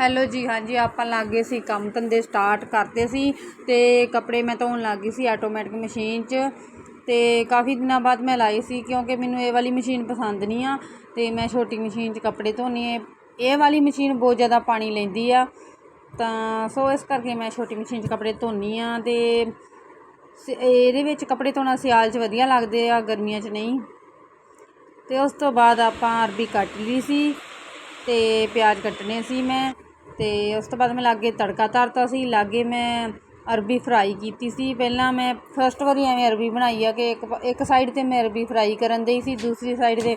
Hello ਜੀ, ਹਾਂਜੀ, ਆਪਾਂ ਲੱਗੇ ਸੀ, ਕੰਮ ਧੰਦੇ ਸਟਾਰਟ ਕਰਤੇ ਸੀ ਤੇ ਕੱਪੜੇ ਮੈਂ ਧੋਣ ਲੱਗ ਗਈ ਸੀ ਆਟੋਮੈਟਿਕ ਮਸ਼ੀਨ 'ਚ ਤੇ ਕਾਫੀ ਦਿਨਾਂ ਬਾਅਦ ਮੈਂ ਲਾਈ ਸੀ ਕਿਉਂਕਿ ਮੈਨੂੰ ਇਹ ਵਾਲੀ ਮਸ਼ੀਨ ਪਸੰਦ ਨਹੀਂ ਆ ਤੇ ਮੈਂ ਛੋਟੀ ਮਸ਼ੀਨ 'ਚ ਕੱਪੜੇ ਧੋਣੀ ਹੈ। ਇਹ ਵਾਲੀ ਮਸ਼ੀਨ ਬਹੁਤ ਜ਼ਿਆਦਾ ਪਾਣੀ ਲੈਂਦੀ ਆ, ਤਾਂ ਸੋ ਇਸ ਕਰਕੇ ਮੈਂ ਛੋਟੀ ਮਸ਼ੀਨ 'ਚ ਕੱਪੜੇ ਧੋਣੀ ਆ ਤੇ ਸ- ਇਹਦੇ ਵਿੱਚ ਕੱਪੜੇ ਧੋਣਾ ਸਿਆਲ 'ਚ ਵਧੀਆ ਲੱਗਦੇ ਆ, ਗਰਮੀਆਂ 'ਚ ਨਹੀਂ। ਤੇ ਉਸ ਤੋਂ ਬਾਅਦ ਆਪਾਂ ਅਰਬੀ ਕੱਟ ਲਈ ਸੀ ਤੇ ਪਿਆਜ਼ ਕੱਟਣੇ ਸੀ ਮੈਂ। ਤੇ ਉਸ ਤੋਂ ਬਾਅਦ ਮੈਂ ਲਾਗੇ ਤੜਕਾ ਧਰਤਾ ਸੀ ਲਾਗੇ ਮੈਂ ਅਰਬੀ ਫਰਾਈ ਕੀਤੀ ਸੀ। ਪਹਿਲਾਂ ਮੈਂ ਫਸਟ ਵਾਰੀ ਐਵੇਂ ਅਰਬੀ ਬਣਾਈ ਆ ਕਿ ਇੱਕ ਪ- ਇੱਕ ਸਾਈਡ ਤੇ ਮੈਂ ਅਰਬੀ ਫਰਾਈ ਕਰਨ ਦਈ ਸੀ ਦੂਸਰੀ ਸਾਈਡ ਤੇ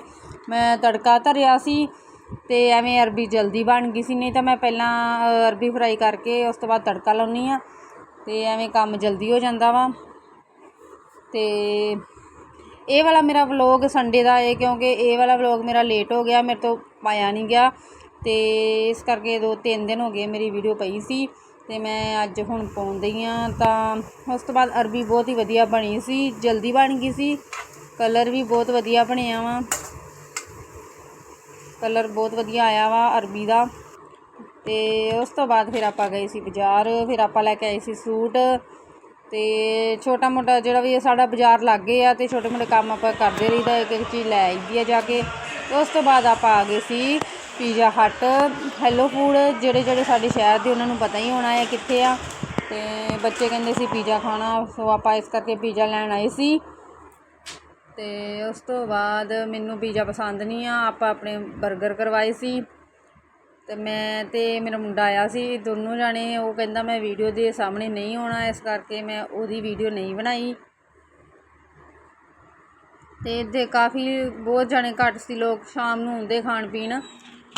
ਮੈਂ ਤੜਕਾ ਧਰਿਆ ਸੀ ਤੇ ਐਵੇਂ ਅਰਬੀ ਜਲਦੀ ਬਣ ਗਈ ਸੀ। ਨਹੀਂ ਤਾਂ ਮੈਂ ਪਹਿਲਾਂ ਅ, ਅਰਬੀ ਫਰਾਈ ਕਰਕੇ ਉਸ ਤੋਂ ਬਾਅਦ ਤੜਕਾ ਲਾਉਣੀ ਆ ਤੇ ਐਵੇਂ ਕੰਮ ਜਲਦੀ ਹੋ ਜਾਂਦਾ ਵਾ। ਤੇ ਇਹ ਵਾਲਾ ਮੇਰਾ ਵਲੌਗ ਸੰਡੇ ਦਾ ਹੈ ਕਿਉਂਕਿ ਇਹ ਵਾਲਾ ਵਲੌਗ ਮੇਰਾ ਲੇਟ ਹੋ ਗਿਆ ਮੇਰੇ ਤੋਂ ਪਾਇਆ ਨਹੀਂ ਗਿਆ। ਅਤੇ ਇਸ ਕਰਕੇ ਦੋ ਤਿੰਨ ਦਿਨ ਹੋ ਗਏ ਮੇਰੀ ਵੀਡੀਓ ਪਈ ਸੀ ਅਤੇ ਮੈਂ ਅੱਜ ਹੁਣ ਪਾਉਂਦੀ ਹਾਂ। ਤਾਂ ਉਸ ਤੋਂ ਬਾਅਦ ਅਰਬੀ ਬਹੁਤ ਹੀ ਵਧੀਆ ਬਣੀ ਸੀ, ਜਲਦੀ ਬਣ ਗਈ ਸੀ। ਕਲਰ ਵੀ ਬਹੁਤ ਵਧੀਆ ਬਣਿਆ ਵਾ। ਕਲਰ ਬਹੁਤ ਵਧੀਆ ਆਇਆ ਵਾ ਅਰਬੀ ਦਾ। ਤੇ ਉਸ ਤੋਂ ਬਾਅਦ ਫਿਰ ਆਪਾਂ ਗਏ ਸੀ ਬਾਜ਼ਾਰ, ਫਿਰ ਆਪਾਂ ਲੈ ਕੇ ਆਏ ਸੀ ਸੂਟ। ਤੇ ਛੋਟਾ ਮੋਟਾ ਜਿਹੜਾ ਵੀ ਸਾਡਾ ਬਾਜ਼ਾਰ ਲੱਗੇ ਆ ਤੇ ਛੋਟੇ ਮੋਟੇ ਕੰਮ ਆਪਾਂ ਕਰਦੇ ਰਹੀਦਾ ਇੱਕ ਇੱਕ ਚੀਜ਼ ਲੈ ਆਈਦੀ ਆ ਜਾ ਕੇ। ਉਸ ਤੋਂ ਬਾਅਦ ਆਪਾਂ ਆ ਗਏ ਸੀ ਪੀਜ਼ਾ ਹੱਟ ਹੈਲੋ ਫੂਡ ਜਿਹੜੇ ਜਿਹੜੇ ਸਾਡੇ ਸ਼ਹਿਰ ਦੇ ਉਹਨਾਂ ਨੂੰ ਪਤਾ ਹੀ ਹੋਣਾ ਹੈ ਕਿੱਥੇ ਆ। ਤੇ ਬੱਚੇ ਕਹਿੰਦੇ ਸੀ ਪੀਜ਼ਾ ਖਾਣਾ, ਸੋ ਆਪਾਂ ਇਸ ਕਰਕੇ ਪੀਜ਼ਾ ਲੈਣ ਆਏ ਸੀ। ਤੇ ਉਸ ਤੋਂ ਬਾਅਦ ਮੈਨੂੰ ਪੀਜ਼ਾ ਪਸੰਦ ਨਹੀਂ ਆ, ਆਪਾਂ ਆਪਣੇ 버ਗਰ ਕਰਵਾਏ ਸੀ। ਤੇ ਮੈਂ ਤੇ ਮੇਰਾ ਮੁੰਡਾ ਆਇਆ ਸੀ, ਦੋਨੋਂ ਜਾਣੇ, ਉਹ ਕਹਿੰਦਾ ਮੈਂ ਵੀਡੀਓ ਦੇ ਸਾਹਮਣੇ ਨਹੀਂ ਆਉਣਾ, ਇਸ ਕਰਕੇ ਮੈਂ ਉਹਦੀ ਵੀਡੀਓ ਨਹੀਂ ਬਣਾਈ। ਤੇ ਇੱਥੇ ਕਾਫੀ, ਬਹੁਤ ਜਾਣੇ ਘੱਟ ਸੀ ਲੋਕ, ਸ਼ਾਮ ਨੂੰ ਹੁੰਦੇ ਖਾਣ ਪੀਣ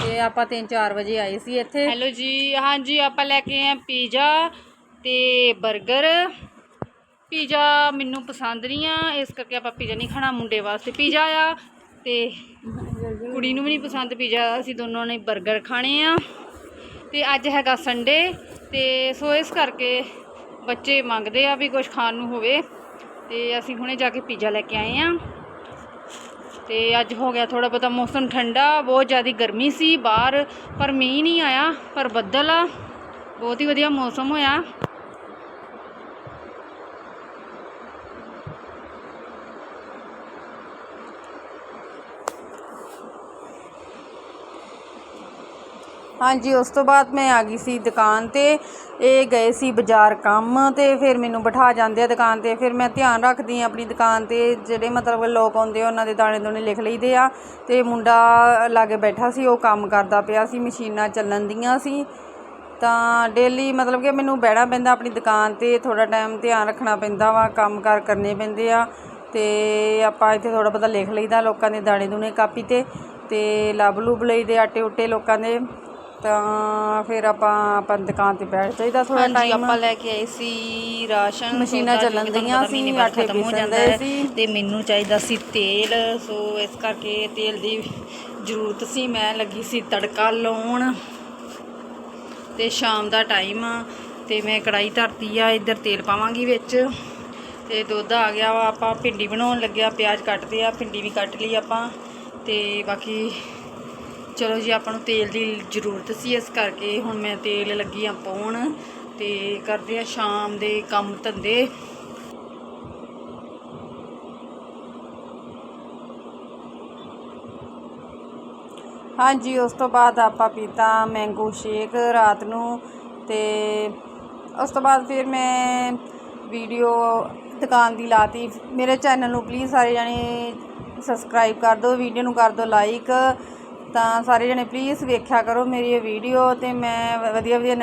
ਤੇ ਆਪਾਂ 3-4 ਵਜੇ ਆਏ ਸੀ ਇੱਥੇ। ਹੈਲੋ ਜੀ, ਹਾਂਜੀ, ਆਪਾਂ ਲੈ ਕੇ ਆਏ ਪੀਜ਼ਾ ਤੇ 버ਗਰ ਪੀਜ਼ਾ ਮੈਨੂੰ ਪਸੰਦ ਨਹੀਂ ਆ, ਇਸ ਕਰਕੇ ਆਪਾਂ ਪੀਜ਼ਾ ਨਹੀਂ ਖਾਣਾ, ਮੁੰਡੇ ਵਾਸਤੇ ਪੀਜ਼ਾ ਆ ਤੇ ਕੁੜੀ ਨੂੰ ਵੀ ਨਹੀਂ ਪਸੰਦ ਪੀਜ਼ਾ, ਅਸੀਂ ਦੋਨੋਂ ਨੇ 버ਗਰ ਖਾਣੇ ਆ। ਤੇ ਅੱਜ ਹੈਗਾ ਸੰਡੇ ਤੇ ਸੋ ਇਸ ਕਰਕੇ ਬੱਚੇ ਮੰਗਦੇ ਆ ਵੀ ਕੁਝ ਖਾਣ ਨੂੰ ਹੋਵੇ ਤੇ ਅਸੀਂ ਹੁਣੇ ਜਾ ਕੇ ਪੀਜ਼ਾ ਲੈ ਕੇ ਆਏ ਆ। ਤੇ ਅੱਜ ਹੋ ਗਿਆ ਥੋੜਾ ਬਹੁਤਾ ਮੌਸਮ ਠੰਡਾ, ਬਹੁਤ ਜ਼ਿਆਦਾ ਗਰਮੀ ਸੀ ਬਾਹਰ, ਪਰ ਮੀਂਹ ਨਹੀਂ ਆਇਆ, ਪਰ ਬੱਦਲ ਆ। ਬਹੁਤ ਹੀ ਵਧੀਆ ਮੌਸਮ ਹੋਇਆ। ਹਾਂਜੀ, ਉਸ ਤੋਂ ਬਾਅਦ ਮੈਂ ਆ ਗਈ ਸੀ ਦੁਕਾਨ ਤੇ। ਇਹ ਗਏ ਸੀ ਬਾਜ਼ਾਰ ਕੰਮ ਤੇ ਫਿਰ ਮੈਨੂੰ ਬਿਠਾ ਜਾਂਦੇ ਆ ਦੁਕਾਨ ਤੇ। ਫਿਰ ਮੈਂ ਧਿਆਨ ਰੱਖਦੀ ਆ ਆਪਣੀ ਦੁਕਾਨ ਤੇ, ਜਿਹੜੇ ਮਤਲਬ ਲੋਕ ਆਉਂਦੇ ਆ, ਉਹਨਾਂ ਦੇ ਦਾਣੇ ਦੋਣੇ ਲਿਖ ਲਈਦੇ ਆ। ਤੇ ਮੁੰਡਾ ਲਾਗੇ ਬੈਠਾ ਸੀ, ਉਹ ਕੰਮ ਕਰਦਾ ਪਿਆ ਸੀ, ਮਸ਼ੀਨਾਂ ਚੱਲਣ ਦੀਆਂ ਸੀ। ਤਾਂ ਡੇਲੀ ਮਤਲਬ ਕਿ ਮੈਨੂੰ ਬਹਿਣਾ ਪੈਂਦਾ ਆਪਣੀ ਦੁਕਾਨ ਤੇ ਥੋੜਾ ਟਾਈਮ ਧਿਆਨ ਰੱਖਣਾ ਪੈਂਦਾ ਵਾ, ਕੰਮ ਕਾਰ ਕਰਨੇ ਪੈਂਦੇ ਆ। ਤੇ ਆਪਾਂ ਇੱਥੇ ਥੋੜਾ ਬਹੁਤਾ ਲਿਖ ਲਈਦਾ ਲੋਕਾਂ ਦੇ ਦਾਣੇ ਦੂਣੇ ਕਾਪੀ ਤੇ। ਤੇ ਲੱਭ ਲੁੱਭ ਲਈਦੇ ਆਟੇ ਉਟੇ ਲੋਕਾਂ ਦੇ। ਤਾਂ ਫਿਰ ਆਪਾਂ ਆਪਾਂ ਦੁਕਾਨ ਤੇ ਬੈਠ ਜਾਈਦਾ ਥੋੜਾ ਹਾਂਜੀ ਟਾਈਮ ਆਪਾਂ ਲੈ ਕੇ ਆਏ ਸੀ ਰਾਸ਼ਨ ਮਸ਼ੀਨਾਂ ਸੌਦਾ ਚੱਲਣ ਤੁਹਾਨੂੰ ਪਤਾ ਮਹੀਨੇ ਸੀ, ਬਾਅਦ ਆਟੇ ਖਤਮ ਹੋ ਪੀਸਣ ਜਾਂਦਾ ਦੇ ਹੈ ਸੀ। ਤੇ ਮੈਨੂੰ ਚਾਹੀਦਾ ਸੀ ਤੇਲ ਸੋ ਇਸ ਕਰਕੇ ਤੇਲ ਦੀ ਜ਼ਰੂਰਤ ਸੀ ਮੈਂ ਲੱਗੀ ਸੀ ਤੜਕਾ ਲਾਉਣ। ਤੇ ਸ਼ਾਮ ਦਾ ਟਾਈਮ ਆ ਤੇ ਮੈਂ ਕੜਾਈ ਧਰਤੀ ਆ ਇੱਧਰ ਤੇਲ ਪਾਵਾਂਗੀ ਵਿੱਚ। ਤੇ ਦੁੱਧ ਆ ਗਿਆ ਵਾ ਆਪਾਂ ਭਿੰਡੀ ਬਣਾਉਣ ਲੱਗਿਆ ਪਿਆਜ਼ ਕੱਟਦੇ ਆ ਭਿੰਡੀ ਵੀ ਕੱਟ ਲਈ ਆਪਾਂ। ਤੇ ਬਾਕੀ ਚਲੋ ਜੀ, ਆਪਾਂ ਨੂੰ ਤੇਲ ਦੀ ਜ਼ਰੂਰਤ ਸੀ, ਇਸ ਕਰਕੇ ਹੁਣ ਮੈਂ ਤੇਲ ਲੱਗੀ ਆ ਪਾਉਣ ਤੇ ਕਰਦੇ ਆ ਸ਼ਾਮ ਦੇ ਕੰਮ ਧੰਦੇ। ਹਾਂਜੀ, ਉਸ ਤੋਂ ਬਾਅਦ ਆਪਾਂ ਪੀਤਾ ਮੈਂਗੋ ਸ਼ੇਕ ਰਾਤ ਨੂੰ ਤੇ ਉਸ ਤੋਂ ਬਾਅਦ ਫਿਰ ਮੈਂ ਵੀਡੀਓ ਦੁਕਾਨ ਦੀ ਲਾਤੀ। ਮੇਰੇ ਚੈਨਲ ਨੂੰ ਪਲੀਜ਼ ਸਾਰੇ ਜਾਣੇ ਸਬਸਕ੍ਰਾਈਬ ਕਰ ਦਿਓ ਵੀਡੀਓ ਨੂੰ ਕਰ ਦਿਓ ਲਾਈਕ ਤਾਂ ਸਾਰੇ ਜਣੇ ਪਲੀਜ਼ ਵੇਖਿਆ ਕਰੋ ਮੇਰੀ ਇਹ ਵੀਡੀਓ ਅਤੇ ਮੈਂ ਵਧੀਆ ਵਧੀਆ ਨਵੀਂ